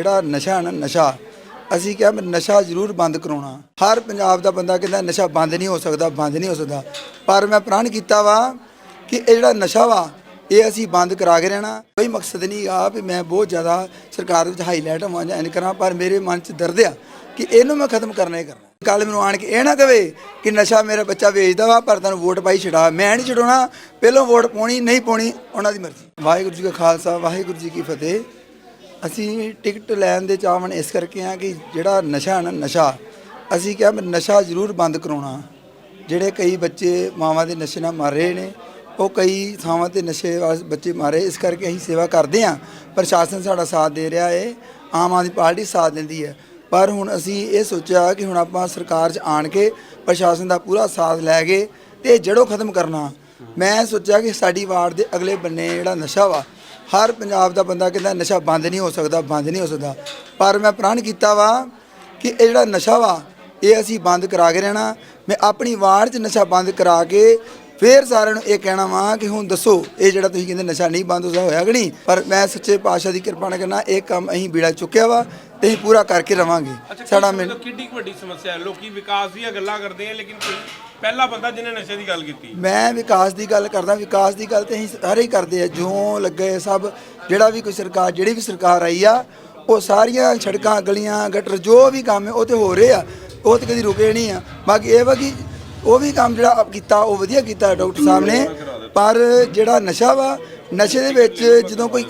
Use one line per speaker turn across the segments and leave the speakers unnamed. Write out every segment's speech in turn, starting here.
ਜਿਹੜਾ ਨਸ਼ਾ ਹੈ ਨਾ, ਨਸ਼ਾ, ਅਸੀਂ ਕਿਹਾ ਮੈਂ ਨਸ਼ਾ ਜ਼ਰੂਰ ਬੰਦ ਕਰਾਉਣਾ। ਹਰ ਪੰਜਾਬ ਦਾ ਬੰਦਾ ਕਹਿੰਦਾ ਨਸ਼ਾ ਬੰਦ ਨਹੀਂ ਹੋ ਸਕਦਾ, ਬੰਦ ਨਹੀਂ ਹੋ ਸਕਦਾ। ਪਰ ਮੈਂ ਪ੍ਰਣ ਕੀਤਾ ਵਾ ਕਿ ਇਹ ਜਿਹੜਾ ਨਸ਼ਾ ਵਾ, ਇਹ ਅਸੀਂ ਬੰਦ ਕਰਾ ਕੇ ਰਹਿਣਾ। ਕੋਈ ਮਕਸਦ ਨਹੀਂ ਆ ਵੀ ਮੈਂ ਬਹੁਤ ਜ਼ਿਆਦਾ ਸਰਕਾਰ ਵਿੱਚ ਹਾਈਲਾਈਟ ਹੋਵਾਂ ਜਾਂ ਐਨ ਕਰਾਂ, ਪਰ ਮੇਰੇ ਮਨ 'ਚ ਦਰਦ ਆ ਕਿ ਇਹਨੂੰ ਮੈਂ ਖਤਮ ਕਰਨਾ ਹੀ ਕਰਨਾ। ਕੱਲ ਮੈਨੂੰ ਆਣ ਕੇ ਇਹ ਨਾ ਕਵੇ ਕਿ ਨਸ਼ਾ ਮੇਰਾ ਬੱਚਾ ਵੇਚਦਾ ਵਾ, ਪਰ ਤੈਨੂੰ ਵੋਟ ਪਾਈ ਛਡਾ। ਮੈਂ ਨਹੀਂ ਛਡਾਉਣਾ, ਪਹਿਲਾਂ ਵੋਟ ਪਾਉਣੀ, ਨਹੀਂ ਪਾਉਣੀ, ਉਹਨਾਂ ਦੀ ਮਰਜ਼ੀ। ਵਾਹਿਗੁਰੂ ਜੀ ਕਾ ਖਾਲਸਾ, ਵਾਹਿਗੁਰੂ ਜੀ ਕੀ ਫਤਿਹ। ਅਸੀਂ ਟਿਕਟ ਲੈਣ ਦੇ ਚਾਹਵਣ ਇਸ ਕਰਕੇ ਆ ਕਿ ਜਿਹੜਾ ਨਸ਼ਾ ਹੈ ਨਾ, ਨਸ਼ਾ, ਅਸੀਂ ਕਿਹਾ ਮੈਂ ਨਸ਼ਾ ਜ਼ਰੂਰ ਬੰਦ ਕਰਾਉਣਾ। ਜਿਹੜੇ ਕਈ ਬੱਚੇ ਮਾਵਾਂ ਦੇ ਨਸ਼ੇ ਨਾਲ ਮਰ ਰਹੇ ਨੇ, ਉਹ ਕਈ ਥਾਵਾਂ ਤੇ ਨਸ਼ੇ ਵਾਲੇ ਬੱਚੇ ਮਾਰੇ ਇਸ ਕਰਕੇ ਅਸੀਂ ਸੇਵਾ ਕਰਦੇ ਹਾਂ। ਪ੍ਰਸ਼ਾਸਨ ਸਾਡਾ ਸਾਥ ਦੇ ਰਿਹਾ ਹੈ ਆਮ ਆਦਮੀ ਪਾਰਟੀ ਸਾਥ ਦਿੰਦੀ ਹੈ। ਪਰ ਹੁਣ ਅਸੀਂ ਇਹ ਸੋਚਿਆ ਕਿ ਹੁਣ ਆਪਾਂ ਸਰਕਾਰ 'ਚ ਆਣ ਕੇ ਪ੍ਰਸ਼ਾਸਨ ਦਾ ਪੂਰਾ ਸਾਥ ਲੈ ਕੇ ਤੇ ਜੜੋਂ ਖਤਮ ਕਰਨਾ। ਮੈਂ ਸੋਚਿਆ ਕਿ ਸਾਡੀ ਵਾਰਡ ਦੇ ਅਗਲੇ ਬੰਨੇ ਜਿਹੜਾ ਨਸ਼ਾ ਵਾ ਹਰ ਪੰਜਾਬ ਦਾ ਬੰਦਾ ਕਹਿੰਦਾ ਨਸ਼ਾ ਬੰਦ ਨਹੀਂ ਹੋ ਸਕਦਾ ਬੰਦ ਨਹੀਂ ਹੋ ਸਕਦਾ। ਪਰ ਮੈਂ ਪ੍ਰਣ ਕੀਤਾ ਵਾ ਕਿ ਇਹ ਜਿਹੜਾ ਨਸ਼ਾ ਵਾ ਇਹ ਅਸੀਂ ਬੰਦ ਕਰਾ ਕੇ ਰਹਿਣਾ। ਮੈਂ ਆਪਣੀ ਵਾਰਡ 'ਚ ਨਸ਼ਾ ਬੰਦ ਕਰਾ ਕੇ ਫੇਰ ਸਾਰਿਆਂ ਨੂੰ ਇਹ ਕਹਿਣਾ ਵਾ ਕਿ ਹੁਣ ਦੱਸੋ ਇਹ ਜਿਹੜਾ ਤੁਸੀਂ ਕਹਿੰਦੇ ਨਸ਼ਾ ਨਹੀਂ ਬੰਦ ਹੋਇਆ ਹੋਇਆ ਕਿ ਨਹੀਂ? ਪਰ ਮੈਂ ਸੱਚੇ ਪਾਤਸ਼ਾਹ ਦੀ ਕਿਰਪਾ ਨਾਲ ਕਹਿੰਦਾ ਇਹ ਕੰਮ ਅਸੀਂ ਬੀੜਾ ਚੁੱਕਿਆ ਵਾ ਤੇ ਅਸੀਂ ਪੂਰਾ ਕਰਕੇ ਰਵਾਂਗੇ। ਸਾਡਾ
ਮਤਲਬ ਕਿੰਨੀ ਵੱਡੀ ਸਮੱਸਿਆ ਹੈ? ਲੋਕੀ ਵਿਕਾਸ ਦੀਆਂ ਗੱਲਾਂ ਕਰਦੇ ਆ ਲੇਕਿਨ ਕੋਈ ਪਹਿਲਾ ਬੰਦਾ ਜਿਹਨੇ ਨਸ਼ੇ ਦੀ ਗੱਲ ਕੀਤੀ।
ਮੈਂ ਵਿਕਾਸ ਦੀ ਗੱਲ ਕਰਦਾ, ਵਿਕਾਸ ਦੀ ਗੱਲ ਤੇ ਅਸੀਂ ਸਾਰੇ ਹੀ ਕਰਦੇ ਆ, ਜਿਉਂ ਲੱਗੇ ਸਭ, ਜਿਹੜਾ ਵੀ ਕੋਈ ਸਰਕਾਰ, ਜਿਹੜੀ ਵੀ ਸਰਕਾਰ ਆਈ ਆ, ਉਹ ਸਾਰੀਆਂ ਸੜਕਾਂ, ਗਲੀਆਂ, ਗਟਰ, ਜੋ ਵੀ ਕੰਮ ਹੈ, ਉਹ ਤੇ ਹੋ ਰਹੇ ਆ, ਉਹ ਤੇ ਕਦੀ ਰੁਕੇ ਨਹੀਂ ਆ। ਬਾਕੀ ਇਹ ਵਾ ਕਿ ਉਹ ਵੀ ਕੰਮ ਜਿਹੜਾ ਕੀਤਾ, ਉਹ ਵਧੀਆ ਕੀਤਾ ਡਾਕਟਰ ਸਾਹਿਬ ਨੇ, ਪਰ ਜਿਹੜਾ ਨਸ਼ਾ ਵਾ, ਨਸ਼ੇ ਦੇ ਵਿੱਚ ਜਦੋਂ ਕੋਈ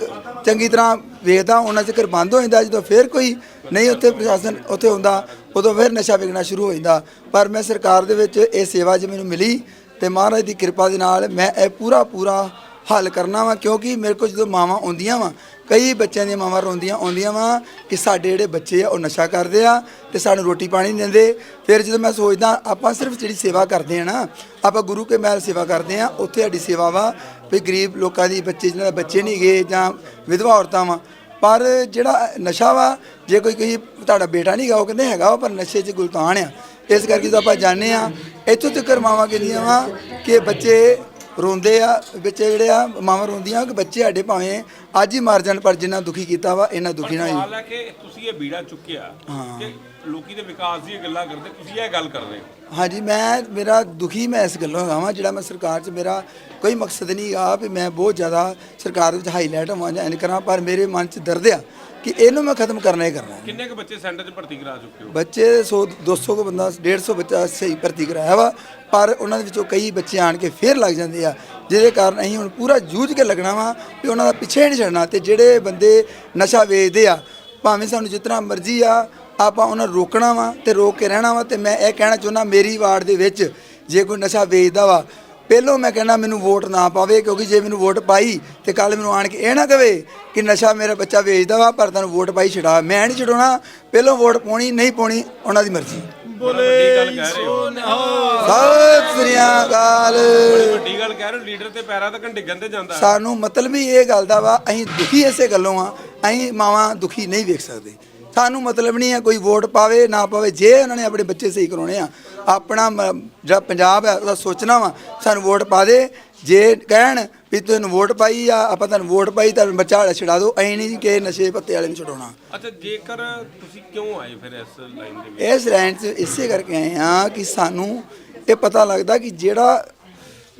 ਚੰਗੀ ਤਰ੍ਹਾਂ ਵੇਖਦਾ, ਉਹਨਾਂ ਚਿਰ ਬੰਦ ਹੋ ਜਾਂਦਾ, ਜਦੋਂ ਫਿਰ ਕੋਈ ਨਹੀਂ ਉੱਥੇ ਪ੍ਰਸ਼ਾਸਨ ਉੱਥੇ ਹੁੰਦਾ, ਉਦੋਂ ਫਿਰ ਨਸ਼ਾ ਵਿਕਣਾ ਸ਼ੁਰੂ ਹੋ ਜਾਂਦਾ। ਪਰ ਮੈਂ ਸਰਕਾਰ ਦੇ ਵਿੱਚ ਇਹ ਸੇਵਾ ਜੇ ਮੈਨੂੰ ਮਿਲੀ ਤੇ ਮਹਾਰਾਜ ਦੀ ਕਿਰਪਾ ਦੇ ਨਾਲ ਮੈਂ ਇਹ ਪੂਰਾ ਪੂਰਾ ਹੱਲ ਕਰਨਾ ਵਾ ਕਿਉਂਕਿ ਮੇਰੇ ਕੋਲ ਜਦੋਂ ਮਾਵਾਂ ਆਉਂਦੀਆਂ ਵਾ ਕਈ ਬੱਚਿਆਂ ਦੀਆਂ ਮਾਵਾਂ ਰੋਂਦੀਆਂ ਆਉਂਦੀਆਂ ਵਾ ਕਿ ਸਾਡੇ ਜਿਹੜੇ ਬੱਚੇ ਆ ਉਹ ਨਸ਼ਾ ਕਰਦੇ ਆ ਤੇ ਸਾਨੂੰ ਰੋਟੀ ਪਾਣੀ ਨਹੀਂ ਦਿੰਦੇ। ਫਿਰ ਜਦੋਂ ਮੈਂ ਸੋਚਦਾ ਆਪਾਂ ਸਿਰਫ ਜਿਹੜੀ ਸੇਵਾ ਕਰਦੇ ਆ ਨਾ ਆਪਾਂ ਗੁਰੂ ਕੇ ਮਹਿਲ ਸੇਵਾ ਕਰਦੇ ਆ ਉੱਥੇ ਸਾਡੀ ਸੇਵਾ ਵਾ ਵੀ ਗਰੀਬ ਲੋਕਾਂ ਦੀ ਬੱਚੇ ਜਿਹਨਾਂ ਦੇ ਬੱਚੇ ਨਹੀਂ ਗਏ ਜਾਂ ਵਿਧਵਾ ਔਰਤਾਂ ਵਾ। ਪਰ ਜਿਹੜਾ ਨਸ਼ਾ ਵਾ ਜੇ ਕੋਈ ਕੋਈ ਤੁਹਾਡਾ ਬੇਟਾ ਨਹੀਂ ਗਾ ਉਹ ਕਹਿੰਦੇ ਹੈਗਾ ਵਾ, ਪਰ ਨਸ਼ੇ 'ਚ ਗੁਲਤਾਨ ਆ। ਇਸ ਕਰਕੇ ਜਦੋਂ ਆਪਾਂ ਜਾਣਦੇ ਆ ਇੱਥੋਂ ਤੱਕ ਮਾਵਾਂ ਕਹਿੰਦੀਆਂ ਵਾ ਕਿ ਬੱਚੇ ਰੋਂਦੇ ਆ ਬੱਚੇ ਜਿਹੜੇ ਆ ਮਾਵਾਂ ਰੋਂਦੀਆਂ ਕਿ ਬੱਚੇ ਸਾਡੇ ਭਾਵੇਂ ਅੱਜ ਹੀ ਮਰ ਜਾਣ ਪਰ ਜਿੰਨਾ ਦੁਖੀ ਕੀਤਾ ਵਾ ਇਹਨਾਂ ਦੁਖੀ ਨਾ ਹੋਈ
ਸਵਾਲ ਹੈ ਕਿ ਤੁਸੀਂ ਇਹ ਬੀੜਾ ਚੁੱਕਿਆ ਕਿ ਲੋਕੀ ਦੇ ਵਿਕਾਸ ਦੀਆਂ ਗੱਲਾਂ ਕਰਦੇ ਤੁਸੀਂ ਇਹ ਗੱਲ ਕਰ ਰਹੇ ਹੋ।
ਹਾਂਜੀ ਮੈਂ ਮੇਰਾ ਦੁਖੀ ਮੈਂ ਇਸ ਗੱਲੋਂ ਹੈਗਾ ਵਾਂ ਜਿਹੜਾ ਮੈਂ ਸਰਕਾਰ 'ਚ ਮੇਰਾ ਕੋਈ ਮਕਸਦ ਨਹੀਂ ਆ ਵੀ ਮੈਂ ਬਹੁਤ ਜ਼ਿਆਦਾ ਸਰਕਾਰ ਵਿੱਚ ਹਾਈਲਾਈਟ ਹੋਵਾਂ ਜਾਂ ਐਨ ਕਰਾਂ ਪਰ ਮੇਰੇ ਮਨ 'ਚ ਦਰਦ ਆ ਕਿ ਇਹਨੂੰ ਮੈਂ ਖਤਮ ਕਰਨਾ ਹੀ ਕਰਨਾ। ਹੈ
ਕਿੰਨੇ ਕੁ ਬੱਚੇ ਸੈਂਟਰ 'ਚ ਭਰਤੀ ਕਰਾ ਚੁੱਕੇ ਹੋ?
ਬੱਚੇ 100 200 ਕੋ ਬੰਦਾ 150 ਬੱਚਾ ਸਹੀ ਭਰਤੀ ਕਰਾਇਆ ਵਾ ਪਰ ਉਹਨਾਂ ਦੇ ਵਿੱਚੋਂ ਕਈ ਬੱਚੇ ਆਣ ਕੇ ਫੇਰ ਲੱਗ ਜਾਂਦੇ ਆ ਜਿਹਦੇ ਕਾਰਨ ਅਸੀਂ ਹੁਣ ਪੂਰਾ ਜੂਝ ਕੇ ਲੱਗਣਾ ਵਾ ਵੀ ਉਹਨਾਂ ਦਾ ਪਿੱਛੇ ਨਹੀਂ ਛੱਡਣਾ ਤੇ ਜਿਹੜੇ ਬੰਦੇ ਨਸ਼ਾ ਵੇਚਦੇ ਆ ਭਾਵੇਂ ਸਾਨੂੰ ਜਿਤਨਾ ਮਰਜ਼ੀ ਆ ਆਪਾਂ ਉਹਨਾਂ ਨੂੰ ਰੋਕਣਾ ਵਾ ਤੇ ਰੋਕ ਕੇ ਰਹਿਣਾ ਵਾ ਤੇ ਮੈਂ ਇਹ ਕਹਿਣਾ ਚਾਹੁੰਦਾ ਮੇਰੀ ਵਾਰਡ ਦੇ ਵਿੱਚ ਜੇ ਕੋਈ ਨਸ਼ਾ ਵੇਚਦਾ ਵਾ ਪਹਿਲੋਂ ਮੈਂ ਕਹਿੰਦਾ ਮੈਨੂੰ ਵੋਟ ਨਾ ਪਾਵੇ ਕਿਉਂਕਿ ਜੇ ਮੈਨੂੰ ਵੋਟ ਪਾਈ ਤੇ ਕੱਲ ਮੈਨੂੰ ਆਣ ਕੇ ਇਹ ਨਾ ਕਵੇ ਕਿ ਨਸ਼ਾ ਮੇਰਾ ਬੱਚਾ ਵੇਚਦਾ ਵਾ ਪਰ ਤੈਨੂੰ ਵੋਟ ਪਾਈ ਛਡਾ। ਮੈਂ ਨਹੀਂ ਛਡਾਉਣਾ ਪਹਿਲੋਂ ਵੋਟ ਪਾਉਣੀ ਨਹੀਂ ਪਾਉਣੀ ਉਹਨਾਂ ਦੀ ਮਰਜ਼ੀ।
ਬੜੀ ਵੱਡੀ ਗੱਲ ਕਹਿ ਰਹੇ ਹੋ।
ਸਤਿ ਸ੍ਰੀ ਅਕਾਲ।
ਬੜੀ ਵੱਡੀ ਗੱਲ ਕਹਿ ਰਹੇ ਹੋ ਲੀਡਰ ਤੇ ਪੈਰਾਂ ਤੱਕ ਡਿੱਗਣ ਤੇ ਜਾਂਦਾ। ਹੈ।
ਸਾਨੂੰ ਮਤਲਬ ਹੀ ਇਹ ਗੱਲ ਦਾ ਵਾ ਅਸੀਂ ਦੁਖੀ ਐਸੇ ਗੱਲੋਂ ਆ ਅਸੀਂ ਮਾਵਾਂ ਦੁਖੀ ਨਹੀਂ ਵੇਖ ਸਕਦੇ। ਸਾਨੂੰ ਮਤਲਬ ਨਹੀਂ ਹੈ ਕੋਈ ਵੋਟ ਪਾਵੇ ਨਾ ਪਾਵੇ ਜੇ ਉਹਨਾਂ ਨੇ ਆਪਣੇ ਬੱਚੇ ਸਹੀ ਕਰਾਉਣੇ ਆ। ਆਪਣਾ ਮ- ਜਿਹੜਾ ਪੰਜਾਬ ਹੈ ਉਹਦਾ ਸੋਚਣਾ ਵਾ ਸਾਨੂੰ ਵੋਟ ਪਾ ਦੇ। ਜੇ ਕਹਿਣ ਵੀ ਤੈਨੂੰ ਵੋਟ ਪਾਈ ਆ ਆਪਾਂ ਤੈਨੂੰ ਵੋਟ ਪਾਈ ਤਾਂ ਬੱਚਾ ਵਾਲਾ ਛਡਾ ਦਿਓ। ਐਂ ਨਹੀਂ ਕਿ ਨਸ਼ੇ ਪੱਤੇ ਵਾਲੇ ਨੂੰ ਛਡਾਉਣਾ।
ਅੱਛਾ ਜੇਕਰ ਤੁਸੀਂ ਕਿਉਂ ਆਏ ਫਿਰ ਇਸ ਲਾਈਨ ਦੇ ਵਿੱਚ?
ਇਸ ਲਾਈਨ 'ਚ ਇਸੇ ਕਰਕੇ ਆਏ ਆ ਕਿ ਸਾਨੂੰ ਇਹ ਪਤਾ ਲੱਗਦਾ ਕਿ ਜਿਹੜਾ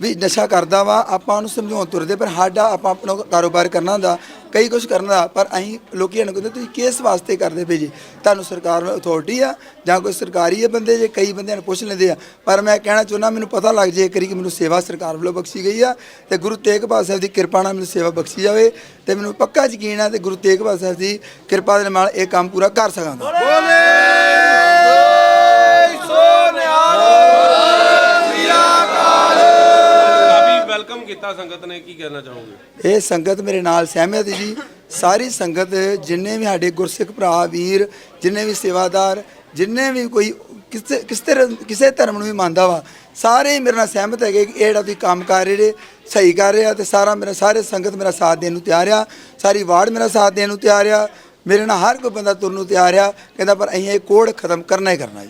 ਵੀ ਨਸ਼ਾ ਕਰਦਾ ਵਾ ਆਪਾਂ ਉਹਨੂੰ ਸਮਝਾਉਣ ਤੁਰਦੇ ਪਰ ਸਾਡਾ ਆਪਾਂ ਆਪਣਾ ਕਾਰੋਬਾਰ ਕਰਨਾ ਹੁੰਦਾ। ਕਈ ਕੁਝ ਕਰਨ ਦਾ, ਪਰ ਅਸੀਂ ਲੋਕੀ ਇਹਨੂੰ ਕਹਿੰਦੇ, ਤੁਸੀਂ ਕਿਸ ਵਾਸਤੇ ਕਰਦੇ ਪਏ ਜੀ? ਤੁਹਾਨੂੰ ਸਰਕਾਰ ਨੂੰ ਅਥਾਰਟੀ ਆ ਜਾਂ ਕੋਈ ਸਰਕਾਰੀ ਹੈ ਬੰਦੇ? ਜੇ ਕਈ ਬੰਦਿਆਂ ਨੂੰ ਪੁੱਛ ਲੈਂਦੇ ਆ। ਪਰ ਮੈਂ ਕਹਿਣਾ ਚਾਹੁੰਦਾ, ਮੈਨੂੰ ਪਤਾ ਲੱਗ ਜੇ ਕਰੀ ਕਿ ਮੈਨੂੰ ਸੇਵਾ ਸਰਕਾਰ ਵੱਲੋਂ ਬਖਸ਼ੀ ਗਈ ਆ ਤੇ ਗੁਰੂ ਤੇਗ ਬਹਾਦਰ ਸਾਹਿਬ ਦੀ ਕਿਰਪਾ ਨਾਲ ਮੈਨੂੰ ਸੇਵਾ ਬਖਸ਼ੀ ਜਾਵੇ ਤੇ ਮੈਨੂੰ ਪੱਕਾ ਯਕੀਨ ਆ ਤੇ ਗੁਰੂ ਤੇਗ ਬਹਾਦਰ ਸਾਹਿਬ ਦੀ ਕਿਰਪਾ ਦੇ ਨਾਲ ਇਹ ਕੰਮ ਪੂਰਾ ਕਰ ਸਕਾਂਗਾ।
ਕਾਫੀ ਵੈਲਕਮ ਕੀਤਾ ਸੰਗਤ ਨੇ, ਕੀ ਕਹਿਣਾ ਚਾਹੋਗੇ?
ਇਹ ਸੰਗਤ ਮੇਰੇ ਨਾਲ ਸਹਿਮਤ ਜੀ। ਸਾਰੀ ਸੰਗਤ ਜਿੰਨੇ ਵੀ ਸਾਡੇ ਗੁਰਸਿੱਖ ਭਰਾ, ਵੀਰ, ਜਿੰਨੇ ਵੀ ਸੇਵਾਦਾਰ, ਜਿੰਨੇ ਵੀ ਕੋਈ ਕਿਸੇ ਕਿਸੇ ਤਰ੍ਹਾਂ ਕਿਸੇ ਧਰਮ ਨੂੰ ਵੀ ਮੰਨਦਾ ਵਾ, ਸਾਰੇ ਹੀ ਮੇਰੇ ਨਾਲ ਸਹਿਮਤ ਹੈਗੇ ਕਿ ਇਹ ਜਿਹੜਾ ਤੁਸੀਂ ਕੰਮ ਕਰ ਰਹੇ ਜੇ, ਸਹੀ ਕਰ ਰਿਹਾ ਆ ਤੇ ਸਾਰਾ ਮੇਰਾ, ਸਾਰੇ ਸੰਗਤ ਮੇਰਾ ਸਾਥ ਦੇਣ ਨੂੰ ਤਿਆਰ ਆ। ਸਾਰੀ ਵਾਰਡ ਮੇਰਾ ਸਾਥ ਦੇਣ ਨੂੰ ਤਿਆਰ ਆ। ਮੇਰੇ ਨਾਲ ਹਰ ਕੋਈ ਬੰਦਾ ਤੁਰਨ ਨੂੰ ਤਿਆਰ ਆ। ਕਹਿੰਦਾ ਪਰ ਅਸੀਂ ਇਹ ਕੋੜ ਖਤਮ ਕਰਨਾ ਹੀ ਕਰਨਾ ਜੀ।